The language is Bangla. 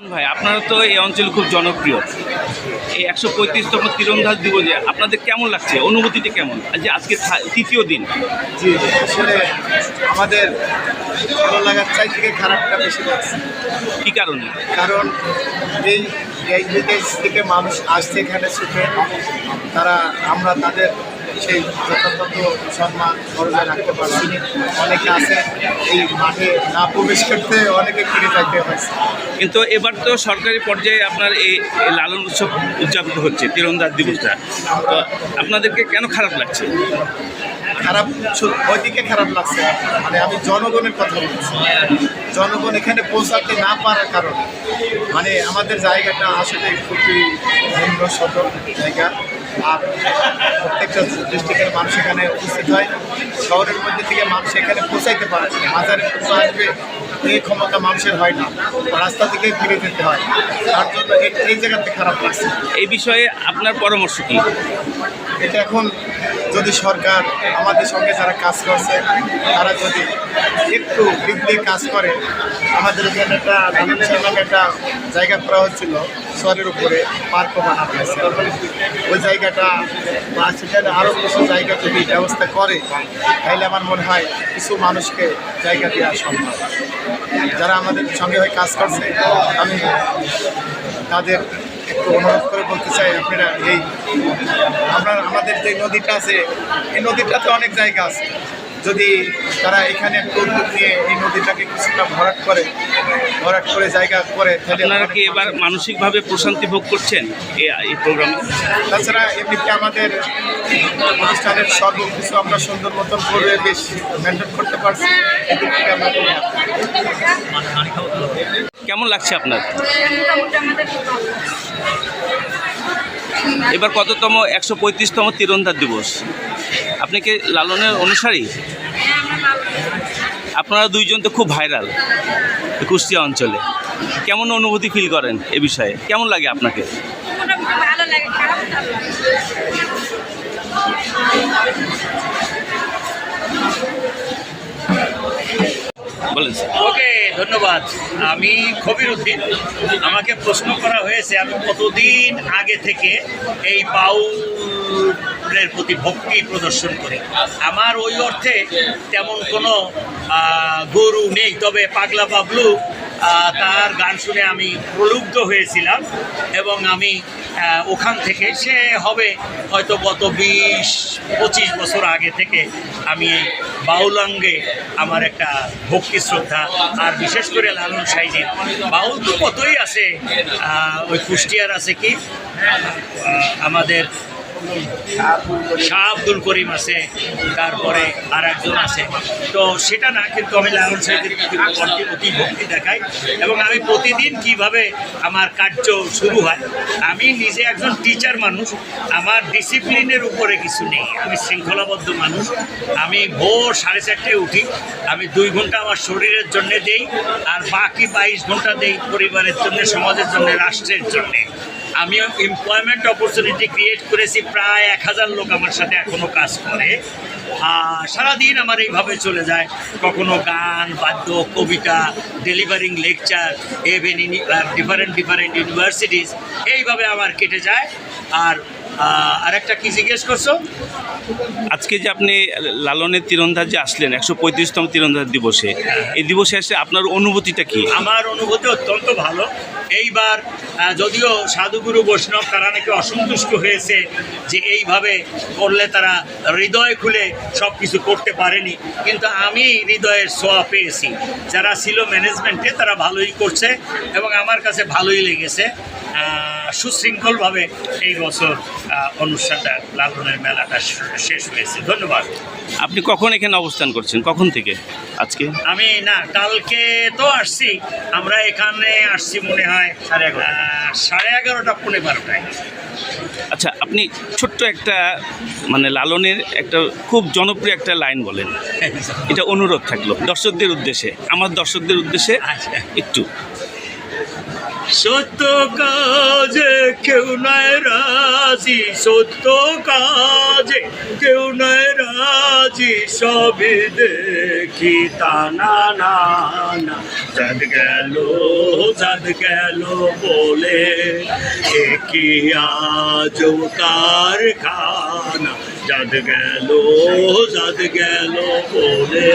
ভাই আপনারা তো এই অঞ্চল খুব জনপ্রিয়। এই একশো পঁয়ত্রিশতম তীরন্দাজ দিবসে আপনাদের কেমন লাগছে? অনুভূতিটা কেমন? যে আজকে তৃতীয় দিন। জি আসলে আমাদের ভালো লাগার চাই থেকে খারাপটা বেশি লাগছে। কি কারণে? কারণ এই এই বিদেশ থেকে মানুষ আসছে এখানে ছুটে তারা আমরা তাদের সেই যথাযথ সম্মান বজায় রাখতে পারছি না। অনেকে আছে এই মাঠে না প্রবেশ করতে, অনেকে ফিরে থাকতে হয়েছে। কিন্তু এবার তো সরকারি পর্যায়ে আপনার এই লালন উৎসব উদযাপিত হচ্ছে, তীরন্দাজ দিবসটা। তো আপনাদেরকে কেন খারাপ লাগছে? খারাপ ওইদিকে খারাপ লাগছে। মানে আমি জনগণের কথা বলছি জনগণ এখানে পৌঁছাতে না পারার কারণে। মানে আমাদের জায়গাটা আসলে খুবই ভিন্ন সতর্ক জায়গা। আর প্রত্যেকটা ডিস্ট্রিক্টের মানুষ এখানে উপস্থিত হয়। শহরের মধ্যে থেকে মানুষ এখানে পৌঁছাইতে পারে না। পৌঁছে আসবে এই ক্ষমতা মানুষের হয় না। রাস্তা থেকে ফিরে যেতে হয়। তার জন্য এই- এই জায়গাতে খারাপ লাগছে। এই বিষয়ে আপনার পরামর্শ কি? এটা এখন যদি সরকার আমাদের সঙ্গে যারা কাজ করছে, তারা যদি একটু দিয়ে কাজ করে, আমাদের এখানে একটা একটা জায়গা করা হচ্ছিল, শহরের উপরে পার্কও বানানো হয়েছে। ওই জায়গাটা বা সেখানে আরও কিছু জায়গা যদি ব্যবস্থা করে, তাহলে আমার মনে হয় কিছু মানুষকে জায়গা দেওয়া সম্ভব। যারা আমাদের সঙ্গে হয়ে কাজ করছে, আমি তাদের একটু অনুরোধ করে বলতে চাই আপনারা এই আমরা আমাদের যে নদীটা আছে এই নদীটাতে অনেক জায়গা আছে যদি তারা এখানে একটু উদ্যোগ নিয়ে এই নদীটাকে কিছুটা ভরাট করে ভরাট করে জায়গা করে তাহলে আপনারা কি এবার মানসিকভাবে প্রশান্তি ভোগ করছেন এই এই প্রোগ্রামে তাছাড়া এমনিতে আমাদের অনুষ্ঠানের সর্ব কিছু আমরা সুন্দর মতন করে বেশ মেনটেন করতে পারছি এদিক থেকে আমরা খুব happy। কেমন লাগছে আপনার। এবার কততম, একশো পঁয়ত্রিশতম তীরন্দাজ দিবস আপনি কি লালনের অনুসারী। আপনারা দুইজন তো খুব ভাইরাল কুষ্টিয়া অঞ্চলে কেমন অনুভূতি ফিল করেন এ বিষয়ে কেমন লাগে আপনাকে। বলেন। ওকে ধন্যবাদ। আমি খবির উদ্দিন। আমাকে প্রশ্ন করা হয়েছে আমি কতদিন আগে থেকে এই বাউলের প্রতি ভক্তি প্রদর্শন করি? আমার ওই অর্থে তেমন কোনো গরু নেই তবে পাগলা আহ, তার গান শুনে আমি প্রলুব্ধ হয়েছিলাম এবং আমি ওখান থেকে, সে হবে হয়তো গত বিশ, পঁচিশ বছর আগে থেকে আমি এই বাউলাঙ্গে আমার একটা ভক্তি শ্রদ্ধা আর বিশেষ করে লালন সাইজির। বাউল তো কতই আছে ওই কুষ্টিয়ার আছে কি? আমাদের শাহ আব্দুল করিম আছে, তারপরে আর একজন আছে। তো সেটা না, কিন্তু আমি লালন সাহেবের প্রতি অতি ভক্তি দেখাই এবং আমি প্রতিদিন কীভাবে আমার কার্য শুরু হয়, আমি নিজে একজন টিচার মানুষ, আমার ডিসিপ্লিনের উপরে কিছু নেই। আমি শৃঙ্খলাবদ্ধ মানুষ, আমি ভোর সাড়ে চারটায় উঠি, আমি দুই ঘণ্টা আমার শরীরের জন্য দেই, আর বাকি বাইশ ঘণ্টা দেই পরিবারের জন্য, সমাজের জন্য, রাষ্ট্রের জন্যে। আমি এমপ্লয়মেন্ট অপরচুনিটি ক্রিয়েট করেছি, প্রায় এক হাজার লোক আমার সাথে এখনও কাজ করে। আর সারাদিন আমার এইভাবে চলে যায়। কখনো গান, বাদ্য, কবিতা delivering lecture even different different universities এইভাবে আমার কেটে যায়। আর আরেকটা কি জিজ্ঞেস করছ? আজকে যে আপনি লালনের তীরন্দাজ যে আসলেন একশো পঁয়ত্রিশতম তীরন্দাজ দিবসে এই দিবসে এসে আপনার অনুভূতিটা কি? আমার অনুভূতি অত্যন্ত ভালো। এইবার যদিও সাধুগুরু বৈষ্ণব তারা নাকি অসন্তুষ্ট হয়েছে যে এইভাবে করলে তারা হৃদয় খুলে সব কিছু করতে পারেনি। কিন্তু আমি হৃদয়ের সোয়া পেয়েছি। যারা ছিল ম্যানেজমেন্টে তারা ভালোই করছে এবং আমার কাছে ভালোই লেগেছে। সুশৃঙ্খলভাবে এই বছর অনুষ্ঠানটা লালনের মেলাটা শেষ হয়েছে। ধন্যবাদ। আপনি কখন এখানে অবস্থান করছেন? কখন থেকে আজকে? আমি না কালকে তো আসছি। আমরা এখানে আসছি মনে হয় সাড়ে এগারো সাড়ে এগারোটা পৌনে বারোটায়। আচ্ছা আপনি ছোট্ট একটা মানে লালনের একটা খুব জনপ্রিয় একটা লাইন বলেন। এটা অনুরোধ থাকল দর্শকদের উদ্দেশ্যে। আমার দর্শকদের উদ্দেশ্যে আচ্ছা। একটু। সত্য কাজে কেউ নয় রাজি, সত্য কাজে কেউ নয় রাজি, সবই দেখি তা না না চাঁদ গেল চাঁদ গেল বলে একই আজ কার খানা? চাঁদ গেল চাঁদ গেল বলে